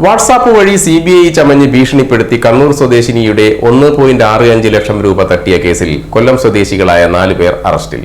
WhatsApp വഴി C B I ചമഞ്ഞ് ഭീഷണിപ്പെടുത്തി കണ്ണൂർ സ്വദേശിനിയുടെ ഒന്ന് പോയിന്റ് ആറ് അഞ്ച് ലക്ഷം രൂപ തട്ടിയ കേസിൽ കൊല്ലം സ്വദേശികളായ നാല് പേർ അറസ്റ്റിൽ.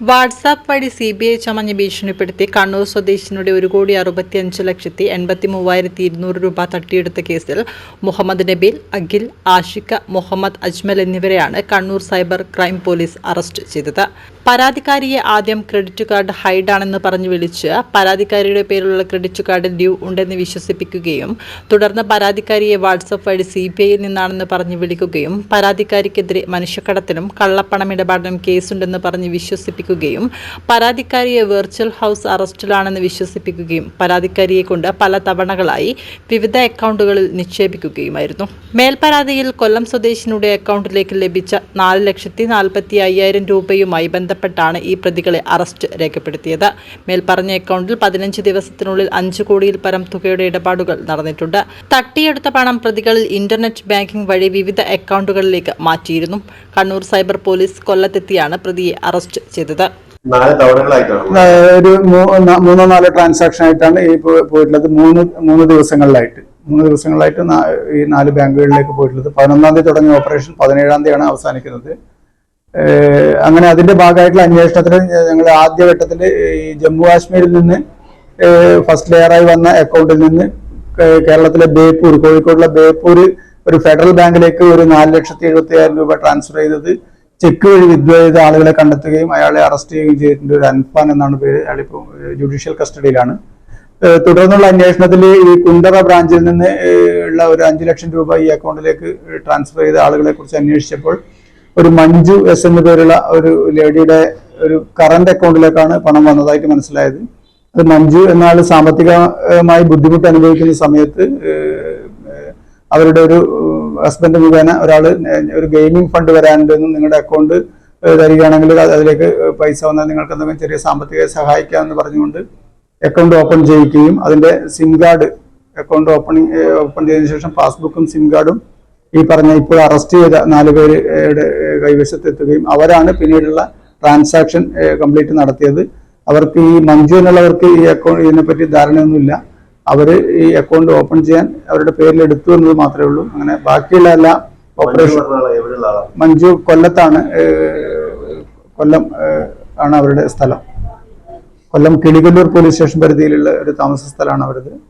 വാട്സാപ്പ് വഴി സി ബി ഐ ചമഞ്ഞ് ഭീഷണിപ്പെടുത്തി കണ്ണൂർ സ്വദേശിനിയുടെ ഒരു കോടി അറുപത്തി അഞ്ച് ലക്ഷത്തി എൺപത്തി മൂവായിരത്തി ഇരുന്നൂറ് രൂപ തട്ടിയെടുത്ത കേസിൽ മുഹമ്മദ് നബീൽ അഖിൽ ആഷിഖ മുഹമ്മദ് അജ്മൽ എന്നിവരെയാണ് Kannur cyber crime police arrest ചെയ്തത്. പരാതിക്കാരിയെ ആദ്യം ക്രെഡിറ്റ് കാർഡ് ഹൈഡാണെന്ന് പറഞ്ഞു വിളിച്ച് പരാതിക്കാരിയുടെ പേരിലുള്ള ക്രെഡിറ്റ് കാർഡ് ഡ്യൂ ഉണ്ടെന്ന് വിശ്വസിപ്പിക്കുകയും തുടർന്ന് പരാതിക്കാരിയെ വാട്സപ്പ് വഴി സി ബി ഐയിൽ നിന്നാണെന്ന് പറഞ്ഞ് വിളിക്കുകയും പരാതിക്കാരിക്കെതിരെ മനുഷ്യക്കടത്തിനും കള്ളപ്പണമിടപാടിനും കേസുണ്ടെന്ന് പറഞ്ഞ് വിശ്വസിപ്പിക്കുകയും പരാതിക്കാരിയെ വെർച്വൽ ഹൗസ് അറസ്റ്റിലാണെന്ന് വിശ്വസിപ്പിക്കുകയും പരാതിക്കാരിയെ കൊണ്ട് പല തവണകളായി വിവിധ അക്കൗണ്ടുകളിൽ നിക്ഷേപിക്കുകയുമായിരുന്നു. മേൽപരാതിയിൽ കൊല്ലം സ്വദേശിനുടെ അക്കൗണ്ടിലേക്ക് ലഭിച്ച നാല് ലക്ഷത്തി നാൽപ്പത്തി അയ്യായിരം രൂപയുമായി ബന്ധപ്പെട്ടാണ് ഈ പ്രതികളെ അറസ്റ്റ് രേഖപ്പെടുത്തിയത്. മേൽപ്പറഞ്ഞ അക്കൗണ്ടിൽ പതിനഞ്ച് ദിവസത്തിനുള്ളിൽ അഞ്ച് കോടിയിൽ പരം തുകയുടെ ഇടപാടുകൾ നടന്നിട്ടുണ്ട്. തട്ടിയെടുത്ത പണം പ്രതികളിൽ ഇന്റർനെറ്റ് ബാങ്കിംഗ് വഴി വിവിധ അക്കൗണ്ടുകളിലേക്ക് മാറ്റിയിരുന്നു. കണ്ണൂർ സൈബർ പോലീസ് കൊല്ലത്തെത്തിയാണ് പ്രതിയെ അറസ്റ്റ് ചെയ്തത്. നാല് ഒരു മൂന്നോ നാലോ ട്രാൻസാക്ഷൻ ആയിട്ടാണ് ഈ പോയിട്ടുള്ളത്. മൂന്ന് മൂന്ന് ദിവസങ്ങളിലായിട്ട്. മൂന്ന് ദിവസങ്ങളിലായിട്ട് ഈ നാല് ബാങ്കുകളിലേക്ക് പോയിട്ടുള്ളത്. പതിനൊന്നാം തീയതി തുടങ്ങിയ ഓപ്പറേഷൻ പതിനേഴാം തീയതിയാണ് അവസാനിക്കുന്നത്. അങ്ങനെ അതിന്റെ ഭാഗമായിട്ടുള്ള അന്വേഷണത്തിന് ഞങ്ങൾ ആദ്യഘട്ടത്തിൽ ഈ ജമ്മു കാശ്മീരിൽ നിന്ന് ഫസ്റ്റ് ലെയറായി വന്ന അക്കൗണ്ടിൽ നിന്ന് കേരളത്തിലെ ബേപ്പൂർ കോഴിക്കോടുള്ള ബേപ്പൂർ ഒരു ഫെഡറൽ ബാങ്കിലേക്ക് ഒരു നാല് ലക്ഷത്തി എഴുപത്തി ആയിരം രൂപ ട്രാൻസ്ഫർ ചെയ്തത് ചെക്ക് വഴി വിത്ഡ്രോ ചെയ്ത ആളുകളെ കണ്ടെത്തുകയും അയാളെ അറസ്റ്റ് ചെയ്യുകയും ചെയ്തിട്ടുണ്ട്. ഒരു അൻഫാൻ എന്നാണ് പേര്. അയാളിപ്പോൾ ജുഡീഷ്യൽ കസ്റ്റഡിയിലാണ് തുടർന്നുള്ള അന്വേഷണത്തിൽ ഈ കുണ്ടറ ബ്രാഞ്ചിൽ നിന്ന് ഉള്ള ഒരു അഞ്ചു ലക്ഷം രൂപ ഈ അക്കൗണ്ടിലേക്ക് ട്രാൻസ്ഫർ ചെയ്ത ആളുകളെ കുറിച്ച് അന്വേഷിച്ചപ്പോൾ ഒരു മഞ്ജു എസ് എന്ന പേരുള്ള ഒരു ലേഡിയുടെ ഒരു കറണ്ട് അക്കൗണ്ടിലേക്കാണ് പണം വന്നതായിട്ട് മനസ്സിലായത്. അത് മഞ്ജു എന്നാൽ സാമ്പത്തികമായി ബുദ്ധിമുട്ട് അനുഭവിക്കുന്ന സമയത്ത് അവരുടെ ഒരു ഹസ്ബൻഡ് മുഖേന ഒരാൾ ഒരു ഗെയിമിംഗ് ഫണ്ട് വരാനുണ്ടെന്നും നിങ്ങളുടെ അക്കൗണ്ട് തരികയാണെങ്കിൽ അതിലേക്ക് പൈസ വന്നാൽ നിങ്ങൾക്ക് എന്തെങ്കിലും ചെറിയ സാമ്പത്തിക സഹായിക്കാമെന്ന് പറഞ്ഞുകൊണ്ട് അക്കൗണ്ട് ഓപ്പൺ ചെയ്യിക്കുകയും അതിന്റെ sim card account opening open ചെയ്തതിനു ശേഷം പാസ്ബുക്കും സിം കാർഡും ഈ പറഞ്ഞ ഇപ്പോൾ അറസ്റ്റ് ചെയ്ത നാല് പേരുടെ കൈവശത്ത് എത്തുകയും അവരാണ് പിന്നീടുള്ള ട്രാൻസാക്ഷൻ കംപ്ലീറ്റ് നടത്തിയത്. അവർക്ക് ഈ മഞ്ജു എന്നുള്ളവർക്ക് ഈ അക്കൗണ്ട് ഇതിനെപ്പറ്റി ധാരണയൊന്നുമില്ല. അവർ ഈ അക്കൗണ്ട് ഓപ്പൺ ചെയ്യാൻ അവരുടെ പേരിൽ എടുത്തു എന്നത് മാത്രമേ ഉള്ളൂ. അങ്ങനെ ബാക്കിയുള്ള എല്ലാ ഓപ്പറേഷൻ മഞ്ജു കൊല്ലത്താണ് കൊല്ലം ആണ് അവരുടെ സ്ഥലം. കൊല്ലം കിളികല്ലൂർ പോലീസ് സ്റ്റേഷൻ പരിധിയിലുള്ള ഒരു താമസ സ്ഥലമാണ് അവരത്.